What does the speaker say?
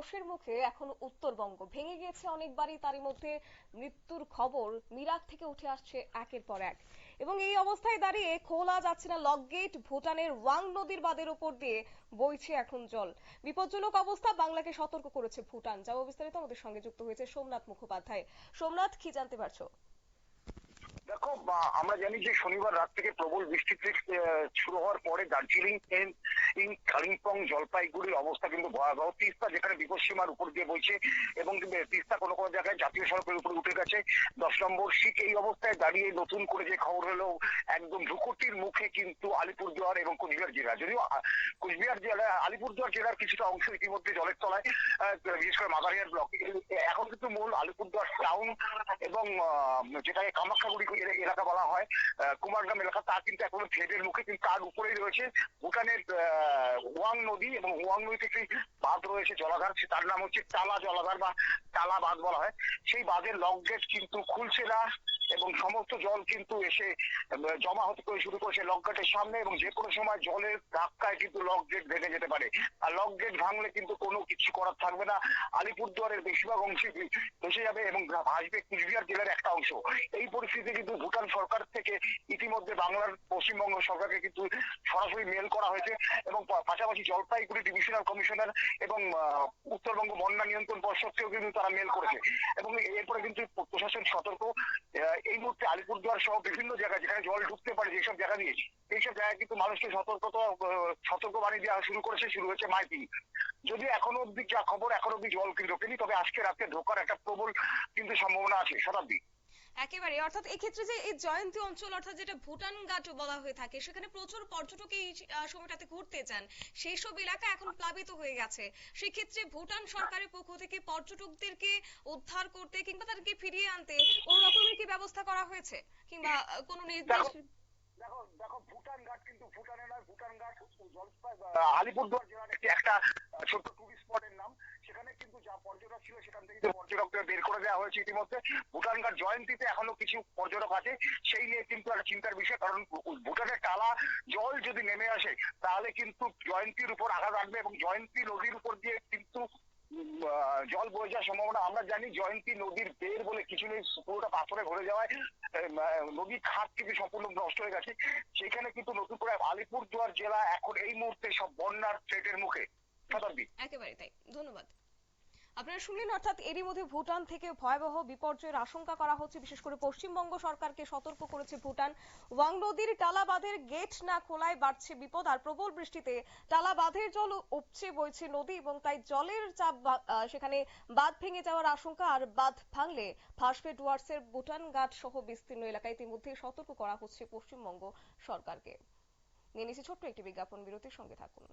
জলোচ্ছ্বাসের মুখে এখন উত্তরবঙ্গ। ভেঙে গিয়েছে অনেকবারই তারই মধ্যে মৃত্যুর খবর মিরাট থেকে উঠে আসছে একের পর এক। এবং এই অবস্থায় দাঁড়িয়ে খোলা যাচ্ছে না লকগেট ভুটানের ওয়াং নদীর বাঁধের উপর দিয়ে বইছে এখন জল। বিপজ্জনক অবস্থা, বাংলাকে সতর্ক করেছে ভুটান। যাব বিস্তারিত আমাদের সঙ্গে যুক্ত হয়েছে সোমনাথ মুখোপাধ্যায়। সোমনাথ, কি জানতে পারছ? দেখো আমরা জানি যে শনিবার রাত থেকে প্রবল বৃষ্টি শুরু হওয়ার পরে দার্জিলিং ইন কালিম্পং জলপাইগুড়ির অবস্থা কিন্তু ভয়াবহ। তিস্তা যেখানে বিপদসীমার উপর দিয়ে বইছে এবং তিস্তা কোনো কোনো জায়গায় জাতীয় সড়কের উপরে উঠে গেছে। দশ নম্বর শীত এই অবস্থায় দাঁড়িয়ে নতুন করে যে খবর হলো একদম ভ্রুকুটির মুখে কিন্তু আলিপুরদুয়ার এবং কোচবিহার জেলা। যদিও কোচবিহার জেলা, আলিপুরদুয়ার জেলার কিছুটা অংশ ইতিমধ্যে জলের তলায় বিশেষ করে মাদারিয়ার ব্লক। এখন কিন্তু মূল আলিপুরদুয়ার টাউন এবং যেটাকে কামাখ্যাগুড়ি এলাকা বলা হয় কুমারগ্রাম এলাকা তা কিন্তু এখনও ফ্লেডের মুখে কিন্তু তার উপরেই রয়েছে। ভুটানের ওয়াং নদী এবং ওয়াং নদী থেকে বাঁধ রয়েছে, জলাধার। তার নাম হচ্ছে টালা জলাধার বা টালা বাঁধ বলা হয়। সেই বাঁধের লক গেট কিন্তু খুলছে না এবং সমস্ত জল কিন্তু এসে জমা হতে শুরু করেছে লক গেটের সামনে এবং যে কোনো সময় জলের ধাক্কায় কিন্তু লক গেট ভেঙে যেতে পারে। লক গেট ভাঙলে কিন্তু কোনো কিছু করার থাকবে না। আলিপুরদুয়ারের বেশিরভাগ অংশে ভেসে যাবে এবং ভাসবে কুচবিহার জেলার একটা অংশ। এই পরিস্থিতি কিন্তু ভুটান সরকার থেকে ইতিমধ্যে বাংলার পশ্চিমবঙ্গ সরকারকে কিন্তু সরাসরি মেল করা হয়েছে এবং পাশাপাশি জলপাইগুড়ি ডিভিশনাল কমিশনার এবং উত্তরবঙ্গ বন্যা নিয়ন্ত্রণ পর্ষদকেও কিন্তু তারা মেল করেছে। এবং এরপরে কিন্তু প্রশাসন সতর্ক। এই মুহূর্তে আলিপুরদুয়ার সহ বিভিন্ন জায়গায় যেখানে জল ঢুকতে পারে যেসব জায়গা দিয়ে এইসব জায়গায় কিন্তু মানুষকে সতর্কতা আহ, সতর্কবাণী দেওয়া শুরু করেছে। শুরু হয়েছে মাইকিং যদি এখনও অব্দি যা খবর এখনও অব্দি জল কিন্তু ঢোকেনি তবে আজকে রাতে ঢোকার একটা প্রবল কিন্তু সম্ভাবনা আছে শতাব্দী। একেবারে। অর্থাৎ এই ক্ষেত্রে যে এই জয়ন্তী অঞ্চল অর্থাৎ যেটা ভুটান ঘাট বলা হয়ে থাকে সেখানে প্রচুর পর্যটক এই সময়টাতে ঘুরতে চান। সেই সব এলাকা এখন প্লাবিত হয়ে গেছে। সেক্ষেত্রে ভুটান সরকারের পক্ষ থেকে পর্যটকদেরকে উদ্ধার করতে কিংবা তাদেরকে ফিরিয়ে আনতে কোন রকমের কি ব্যবস্থা করা হয়েছে? কিংবা কোনো নির্দেশ? দেখো- সেখানে থেকে পর্যটকদের বের করে দেওয়া হয়েছে ইতিমধ্যে। ভুটান ঘাট জয়ন্তীতে এখনও কিছু পর্যটক আছে, সেই নিয়ে কিন্তু একটা চিন্তার বিষয়, কারণ ভুটানের টালা, জল যদি নেমে আসে, তাহলে কিন্তু জয়ন্তীর উপর আঘাত আসবে এবং জয়ন্তী নদীর উপর দিয়ে কিন্তু জল বয়ে যাওয়ার সম্ভাবনা। আমরা জানি জয়ন্তী নদীর বের বলে কিছু নেই, পুরোটা পাথরে ভরে যাওয়ায় নদীর খাত কিন্তু সম্পূর্ণ নষ্ট হয়ে গেছে। সেখানে কিন্তু নতুন করে আলিপুরদুয়ার জেলা এখন এই মুহূর্তে সব বন্যার থ্রেটের মুখে। একেবারে তাই। ধন্যবাদ। আপনারা শুনলেন অর্থাৎ এরই মধ্যে ভুটান থেকে ভয়াবহ বিপর্যয়ের আশঙ্কা করা হচ্ছে। বিশেষ করে পশ্চিমবঙ্গ সরকারকে সতর্ক করেছে ভুটান। ওয়াং নদীর টালা বাঁধের গেট না খোলায় বাড়ছে বিপদ আর প্রবল বৃষ্টিতে টালা বাঁধের জল উপচে বইছে নদী এবং তাই জলের চাপ সেখানে বাঁধ ভেঙে যাওয়ার আশঙ্কা আর বাঁধ ভাঙলে ফাঁসবে ডুয়ার্সের ভুটান ঘাট সহ বিস্তীর্ণ এলাকায় ইতিমধ্যে সতর্ক করা হচ্ছে পশ্চিমবঙ্গ সরকারকে। নিয়ে নিচ্ছে ছোট্ট একটি বিজ্ঞাপন, বিরতির সঙ্গে থাকুন।